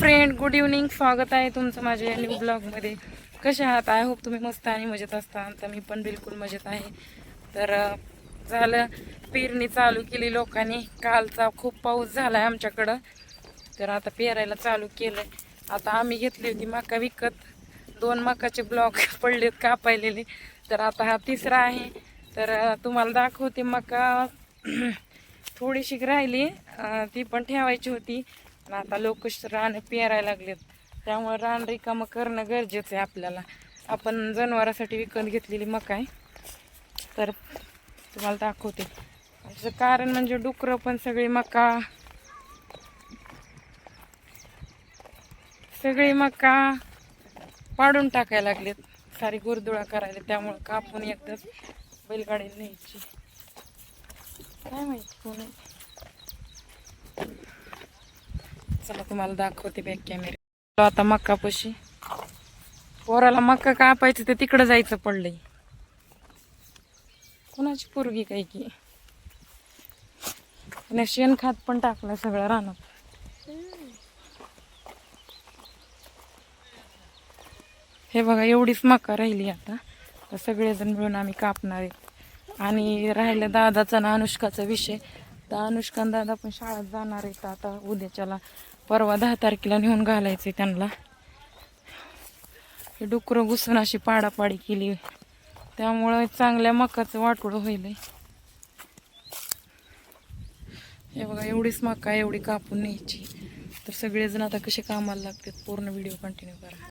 Friend good evening स्वागत आहे तुमचं माझ्या न्यू ब्लॉगमध्ये कसे आहात? आय होप तुम्ही मस्त आणि मजेत असता. तर मी पण बिलकुल मजेत आहे. तर झालं. पेरणी चालू केली लोकांनी. कालचा खूप पाऊस झाला आहे आमच्याकडं. तर आता पेरायला चालू केलं आता आम्ही घेतली होती मका विकत. दोन मकाचे ब्लॉक पडलेत कापायलेले. तर आता हा तिसरा आहे. तर तुम्हाला दाखवते मका. थोडीशी राहिली. ती पण ठेवायची होती. आणि आता लोक रान पेरायला लागलेत. त्यामुळे रान रिकामं करणं गरजेचं आहे आपल्याला. आपण जनावरासाठी विकत घेतलेली मका आहे. तर तुम्हाला दाखवते. याचं कारण म्हणजे डुकरं पण सगळी मका. सगळी मका पाडून टाकायला लागलेत. सारी गुरदुळा करायला. त्यामुळं कापून एकदाच बैलगाडीला न्यायची. काय माहिती कोणी आहे चला तुम्हाला दाखवते बॅक कॅमेरा आता मक्का पशी पोराला मक्का कापायचं ते तिकडं जायचं पडलंय. कुणाची पोरगी काय की? आणि शेणखत पण टाकलं सगळं रानात. हे बघा एवढीच मका राहिली आता. तर सगळेजण मिळून आम्ही कापणार आहे. आणि राहिलं दादाचा ना अनुष्काचा विषय. तर अनुष्का दादा पण शाळेत जाणार आहेत आता उद्याच्याला. परवा दहा तारखेला नेऊन घालायचे त्यांना. हे डुकरं घुसून अशी पाडापाडी केली. त्यामुळं चांगल्या मकाचं वाटोळं होईल हे बघा एवढीच मका एवढी कापून न्यायची. तर सगळेजण आता कसे कामाला लागतात पूर्ण व्हिडिओ कंटिन्यू करा.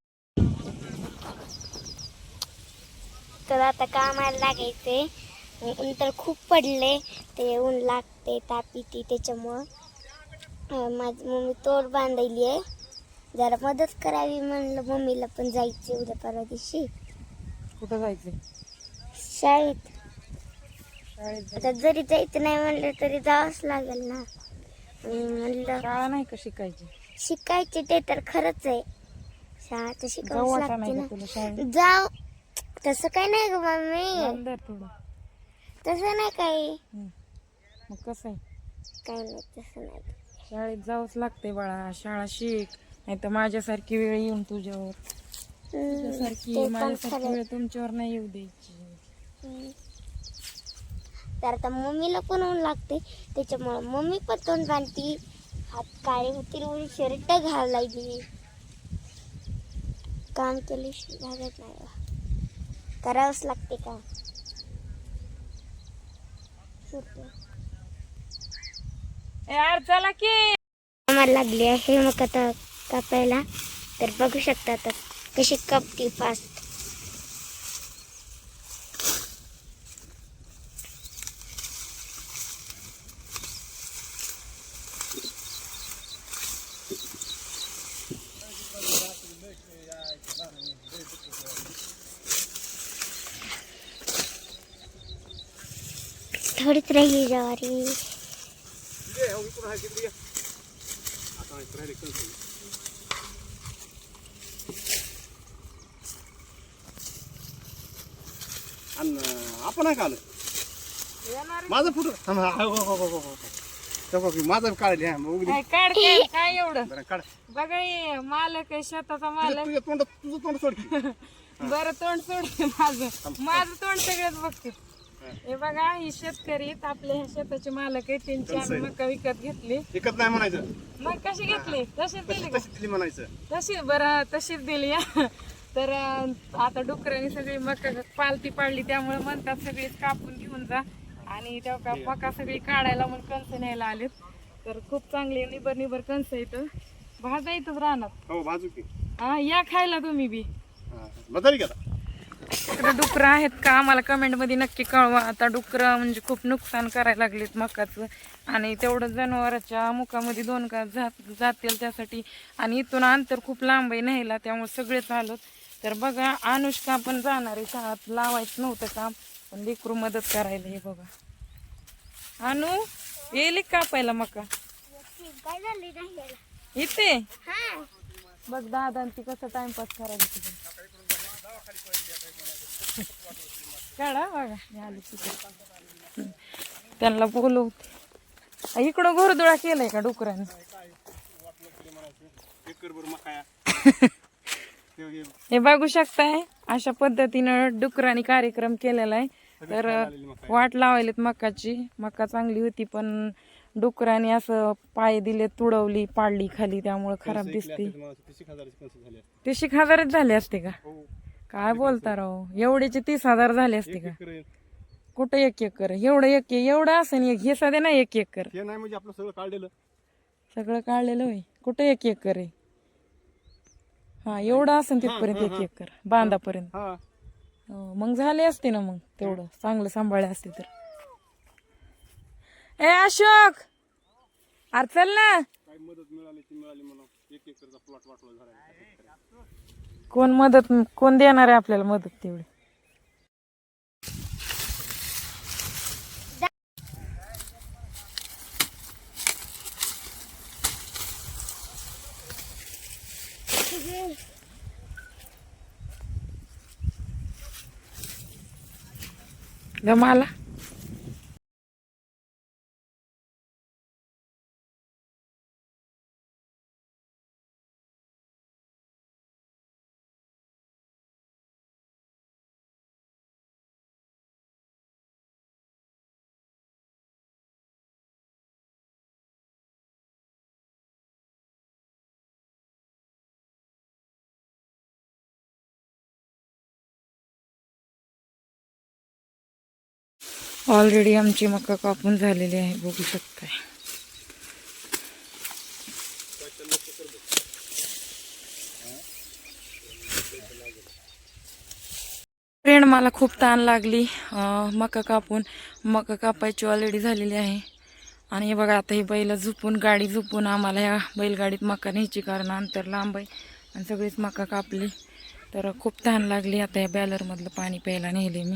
तर आता कामाला लागायचे ऊन तर खूप पडले ते ऊन लागते ताप येते त्याच्यामुळं. माझी मम्मी तोड बांधायली आहे. जरा मदत करावी म्हणलं मम्मीला पण जायचे उद्या परवा दिवशी. कुठं जायचंय? शाळेत. शाळेत जायचं. आता जरी जायचं नाही म्हणलं तरी जावंच लागेल ना. म्हणलं शाळा नाही का शिकायची? शिकायचे ते तर खरंच आहे. शाळा तर जाऊ शिकावंच वाटा लागते नाही का तुला ना शाळेत? जाऊ तसं काही नाही ग मम्मी. थोडं तसं नाही काही. हम्म. मग कसं आहे? काही नाही तसं नाही. शाळेत जावंच लागते बाळा. शाळा शिक नाही तर माझ्यासारखी वेळ येऊन तुझ्यावर. तुझ्यासारखी माझ्यासारखी वेळ तुमच्यावर नाही येऊ द्यायची. तर आता मम्मीला पण ऊन लागते त्याच्यामुळं मम्मी पण तोंड बांधती. हात काळे होतील म्हणून शर्ट घालायची काम केल्याशिवाय भागत नाही. करावंच लागते का यार चला की. आम्हाला लागली आहे मग आता कापायला. तर बघू शकता आता कशी कापती फास्ट थोडीच राहिली ज्वारी. आणि आपण नाही का आलं? माझा फोटो थांब, हा, हो, हो, हो, हो, हो. तेव्हा की माझा काढले हा मग उघडी. काय काढ काय काय एवढं? बरं काढ. बघा हे मालक आहे शेताचा तुझं मालक. तुझं तोंड तुझं तोंड सोड की. बरं तोंड सोड माझं. माझं तोंड सगळ्यात बघते. हे बघा ही शेतकरी आपले ह्या शेताचे मालक आहेत. त्यांची आम्ही मका विकत घेतली. एकच नाही म्हणायचं. मग कशी घेतली? तशीच दिली तशी का? तशी दिली म्हणायचं. तशी? बरं तशीच दिली हा. तर अं, आता डुकरांनी सगळी मका पालती पाडली. त्यामुळे म्हणतात सगळीच कापून घेऊन जा. आणि तेव्हा का मका सगळी काढायला मग कणस न्यायला आलेत. तर खूप चांगली निबर निबर कणस इथं भाजा इथंच राहणार. हो बाजू की. हा या खायला तुम्ही बी. हा. बदल की आता? इकडे डुकरं आहेत का? आम्हाला कमेंटमध्ये नक्की कळवा. आता डुकरं म्हणजे खूप नुकसान करायला लागलेत मकाचं. आणि तेवढं जनावराच्या मुखामध्ये दोन का जात जातील त्यासाठी. आणि इथून अंतर खूप लांब आहे न्यायला त्यामुळे सगळेच आलोत तर बघा अनुष्का पण जाणार आहे शाळात. लावायचं नव्हतं काम पण लेकरू मदत करायला हे बघा. अनु येईल का कापायला मका? झाली इथे? बघ दादा ती कसं टाइमपास करायला तिथे काढा बघा. मी आली तिथे. त्यांना बोलवते. इकडं घोरदुळा केलाय का डुकराने? एक हे बघू शकताय अशा पद्धतीनं डुकराने कार्यक्रम केलेला आहे. तर वाट लावायलीत मकाची. मका चांगली होती पण डुकराने असं पाय दिले तुडवली पाडली खाली. त्यामुळे खराब दिसते. तीस शिक हजारच झाले असते का? हो. काय बोलता राव? एवढेचे तीस हजार झाले असते का? एकर आहे. कुठं एक एकर? एवढं एक एवढं असेल एक. हे सध्या नाही एक एकर. हे नाही म्हणजे आपलं सगळं काढलेलं. सगळं काढलेलं होय. कुठं एक एकर आहे? हा एवढं असेल तिथपर्यंत एक एकर. बांधापर्यंत. हा. हो, मग झाले असते ना मग तेवढं. चांगलं सांभाळले असते तर. ए अशोक! अरे चल ना. मदत मिळाली ती मिळाली म्हणून. एक एकरचा प्लॉट वाटला झाला कोण मदत कोण देणार आहे आपल्याला मदत तेवढी? गमाला? ऑलरेडी आमची मका कापून झालेली आहे बघू शकताय. फ्रेंड मला खूप ताण लागली मका कापून. मका कापायची ऑलरेडी झालेली आहे. आणि हे बघा आता ही बैल झुपून गाडी झुपून आम्हाला या बैलगाडीत मका न्यायची कारण अंतर लांब आहे. आणि सगळीच मका कापली. तर खूप ताण लागली आता या बॅलरमधलं पाणी प्यायला नेले मी.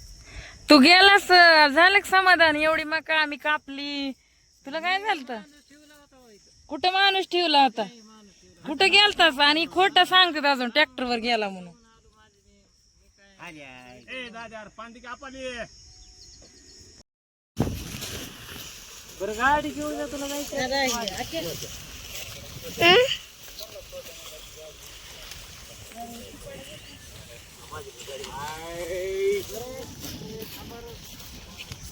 तू गेलास झालं का समाधान? एवढी मका आम्ही कापली. तुला काय झालं कुठं माणूस ठेवला होता? कुठं गेलतास? आणि खोटं सांगतात अजून ट्रॅक्टर वर गेला म्हणून. ए दादा पांडी कापाली.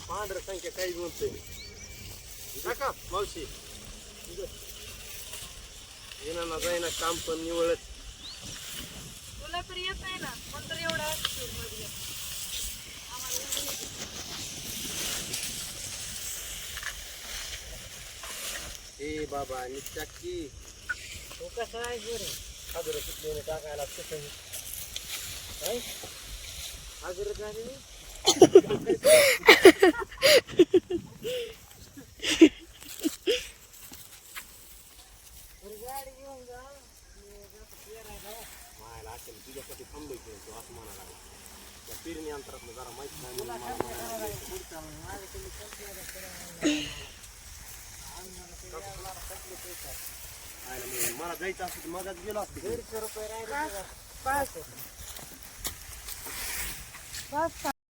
पांढर संख्या काही म्हणते काका मावशी. येणार ना जाईना काम पण निवळत. तुला तर येत आहे ना पण तर एवढा ए बाबा नित्याकी तो कसा आहे बरं? अगर कुठले टाकायला कसं अगर झाले मायला असेल तुझ्यासाठी थांबलोय की तो असं म्हणायला लागला त्या पेरणी अंतरात जरा माहित नाही म्हणून मला म्हणायला लागले. आयला मग मला जायचं असतं तर मगाच गेलो असतो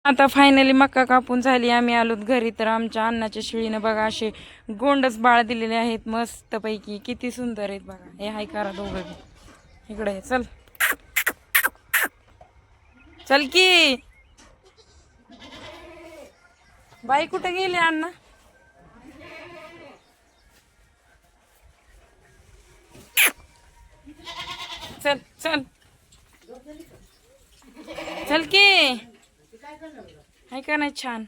आता फायनली मका कापून झाली. आम्ही आलोत घरी. तर आमच्या अन्नाच्या शिळीनं बघा असे गोंडच बाळ दिलेले आहेत मस्त पैकी किती सुंदर आहेत बघा. हे हाय करा दोघं इकडे आहे चल. चल की. बाई कुठे गेली अण्णा? चल चल. चल की. आहे का नाही छान?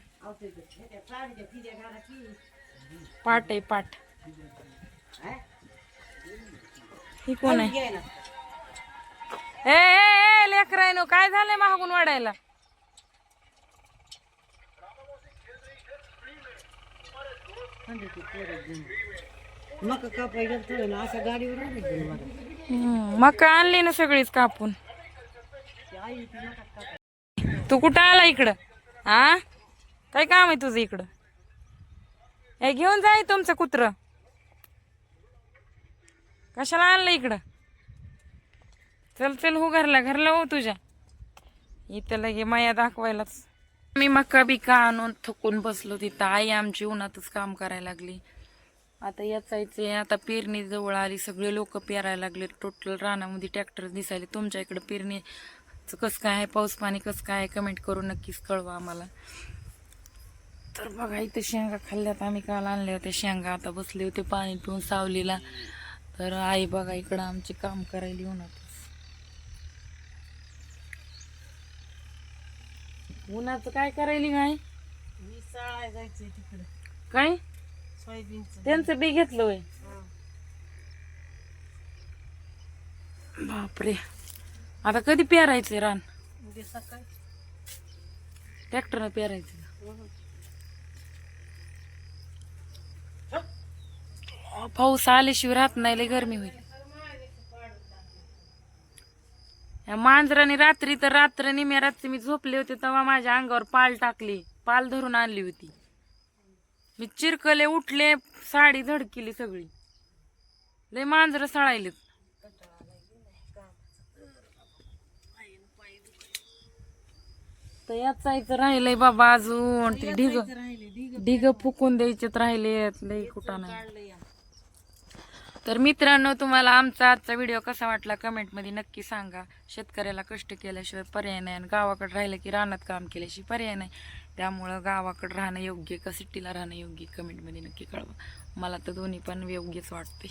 पाट आहे पाट. ही कोण आहे? ए ए, लेकरायनो काय झालंय मागून वाढायला? मका ना गाडीवर मका आणली ना सगळीच कापून. तू कुठं आला इकडं? हा काय काम आहे तुझं इकडं? हे घेऊन जाय तुमचं कुत्र. कशाला आणलं इकडं? चल चल हो घरला घरला हो तुझ्या. इथं लगे माया दाखवायलाच. मी मका बिका आणून थकून बसलो तिथं. आई आमची उन्हातच काम करायला लागली. आता याचायचे आता पेरणी जवळ आली. सगळे लोक पेरायला लागले टोटल रानामध्ये ट्रॅक्टर दिसायले. तुमच्या इकडे पेरणी कसं काय आहे? पाऊस पाणी कसं काय आहे? कमेंट करून नक्कीच कळवा आम्हाला. तर बघा इथे शेंगा खाल्ल्यात. आम्ही काल आणल्या होत्या शेंगा. आता बसले होते पाणी पिऊन सावलीला. तर आई बघा इकडं आमचे काम करायला उन्हातच उन्हाचं काय करायली काय मी चाळाय जायचंय तिकडे. काय? सोयाबीनचं. त्यांचं बी घेतलं बापरे. आता कधी पेरायचंय रान? उद्या सकाळी. ट्रॅक्टरनं पेरायचं पाऊस आल्याशिवाय राहत नाही लय गरमी होईल. या मांजराने रात्री तर रात्र निम्या रात्री मी झोपले होते तेव्हा माझ्या अंगावर पाल टाकली. पाल धरून आणली होती. मी चिरकले उठले साडी धडकिली सगळी. लय मांजरं सळायलेत. तर यात जायचं राहिलंय बाबा अजून. ते ढिग राहिले ढिग फुकून द्यायचेत राहिलेत लय कुठं नाही. तर मित्रांनो तुम्हाला आमचा आजचा व्हिडिओ कसा वाटला कमेंटमध्ये नक्की सांगा. शेतकऱ्याला कष्ट केल्याशिवाय पर्याय नाही आणि गावाकडे राहिलं की रानात काम केल्याशिवाय पर्याय नाही. त्यामुळं गावाकडे राहणं योग्य का सिटीला राहणं योग्य कमेंटमध्ये नक्की कळवा. मला तर दोन्ही पण योग्यच वाटते